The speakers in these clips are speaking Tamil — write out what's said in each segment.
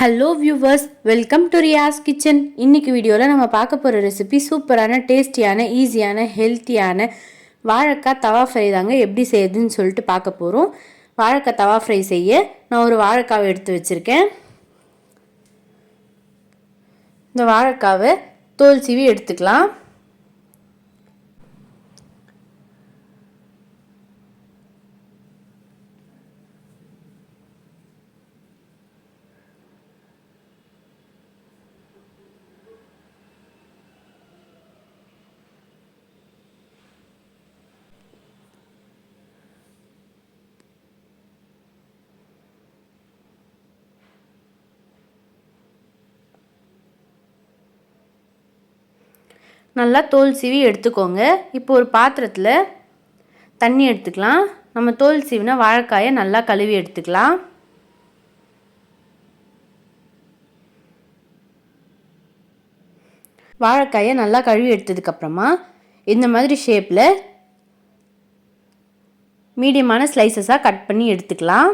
Hello viewers welcome to Riyaz kitchen இன்னைக்கு வீடியோவில் நம்ம பார்க்க போகிற ரெசிபி சூப்பரான டேஸ்டியான ஈஸியான ஹெல்த்தியான வாழைக்காய் தவா ஃப்ரை தாங்க எப்படி செய்யுதுன்னு சொல்லிட்டு பார்க்க போகிறோம் வாழைக்காய் தவா ஃப்ரை செய்ய நான் ஒரு வாழைக்காவை எடுத்து வச்சுருக்கேன். இந்த வாழைக்காவை தோல் சீவி எடுத்துக்கலாம். நல்லா தோல் சீவி எடுத்துக்கோங்க. இப்போ ஒரு பாத்திரத்தில் தண்ணி எடுத்துக்கலாம். நம்ம தோல் சீவினா வாழைக்காயை நல்லா கழுவி எடுத்துக்கலாம். வாழைக்காயை நல்லா கழுவி எடுத்ததுக்கப்புறமா இந்த மாதிரி ஷேப்பில் மீடியமான ஸ்லைசஸாக கட் பண்ணி எடுத்துக்கலாம்.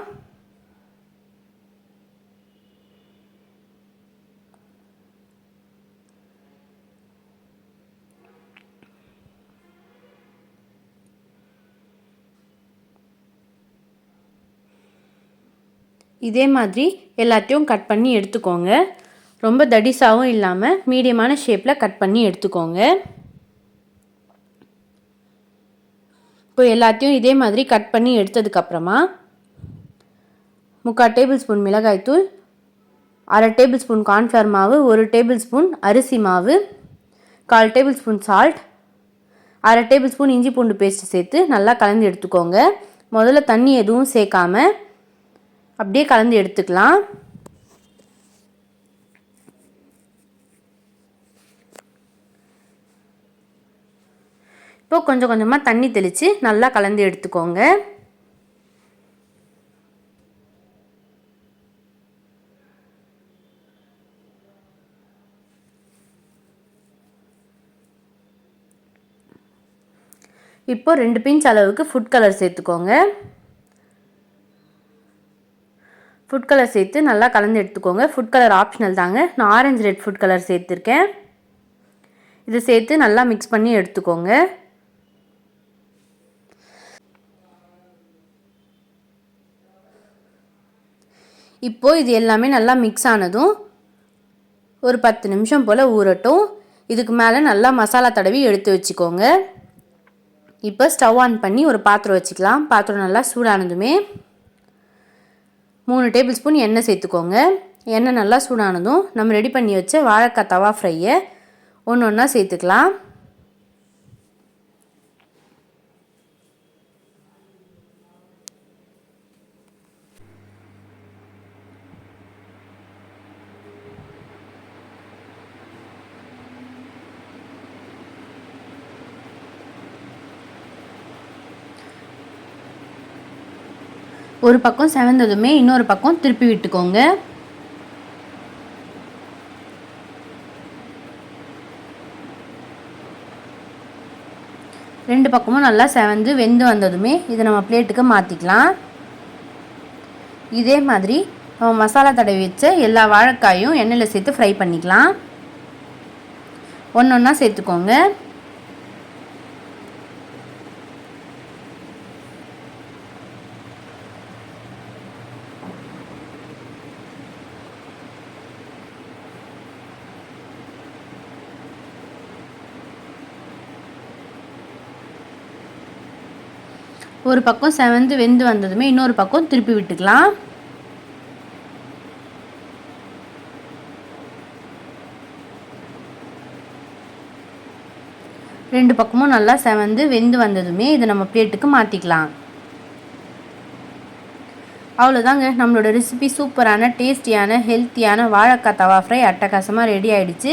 இதே மாதிரி எல்லாத்தையும் கட் பண்ணி எடுத்துக்கோங்க. ரொம்ப தடிசாகவும் இல்லாமல் மீடியமான ஷேப்பில் கட் பண்ணி எடுத்துக்கோங்க. இப்போ எல்லாத்தையும் இதே மாதிரி கட் பண்ணி எடுத்ததுக்கப்புறமா முக்கால் டேபிள் ஸ்பூன் மிளகாய்த்தூள் அரை டேபிள் ஸ்பூன் கார்ன்ஃப்ளவர் மாவு ஒரு டேபிள் ஸ்பூன் அரிசி மாவு கால் டேபிள் ஸ்பூன் சால்ட் அரை டேபிள் ஸ்பூன் இஞ்சி பூண்டு பேஸ்ட்டு சேர்த்து நல்லா கலந்து எடுத்துக்கோங்க. முதல்ல தண்ணி எதுவும் சேர்க்காமல் அப்படியே கலந்து எடுத்துக்கலாம். இப்போ கொஞ்சம் கொஞ்சமாக தண்ணி தெளித்து நல்லா கலந்து எடுத்துக்கோங்க. இப்போ ரெண்டு பிஞ்ச் அளவுக்கு ஃபுட் கலர் சேர்த்துக்கோங்க. ஃபுட் கலர் சேர்த்து நல்லா கலந்து எடுத்துக்கோங்க. ஃபுட் கலர் ஆப்ஷனல் தாங்க. நான் ஆரஞ்சு ரெட் ஃபுட் கலர் சேர்த்துருக்கேன். இதை சேர்த்து நல்லா மிக்ஸ் பண்ணி எடுத்துக்கோங்க. இப்போது இது எல்லாமே நல்லா மிக்ஸ் ஆனதும் ஒரு பத்து நிமிஷம் போல் ஊறட்டும். இதுக்கு மேலே நல்லா மசாலா தடவி எடுத்து வச்சுக்கோங்க. இப்போ ஸ்டவ் ஆன் பண்ணி ஒரு பாத்திரம் வச்சுக்கலாம். பாத்திரம் நல்லா சூடானதுமே மூணு டேபிள் ஸ்பூன் எண்ணெய் சேர்த்துக்கோங்க. எண்ணெய் நல்லா சூடானதும் நம்ம ரெடி பண்ணி வச்ச வாழைக்காய் தவா ஃப்ரையை ஒன்று ஒன்றா சேர்த்துக்கலாம். ஒரு பக்கம் செவந்ததுமே இன்னொரு பக்கம் திருப்பி விட்டுக்கோங்க. ரெண்டு பக்கமும் நல்லா செவந்து வெந்து வந்ததுமே இதை நம்ம பிளேட்டுக்கு மாற்றிக்கலாம் இதே மாதிரி நம்ம மசாலா தடவி வச்ச எல்லா வாழைக்காயும் எண்ணெயில் சேர்த்து ஃப்ரை பண்ணிக்கலாம். ஒன்று ஒன்றா சேர்த்துக்கோங்க. ஒரு பக்கம் செவந்து வெந்து வந்ததுமே இன்னொரு பக்கம் திருப்பி விட்டுக்கலாம். ரெண்டு பக்கமும் நல்லா செவந்து வெந்து வந்ததுமே இதை நம்ம பிளேட்டுக்கு மாற்றிக்கலாம் அவ்வளோதாங்க நம்மளோட ரெசிபி சூப்பரான டேஸ்டியான ஹெல்த்தியான வாழைக்காய் தவா ஃப்ரை அட்டகாசமாக ரெடி ஆகிடுச்சு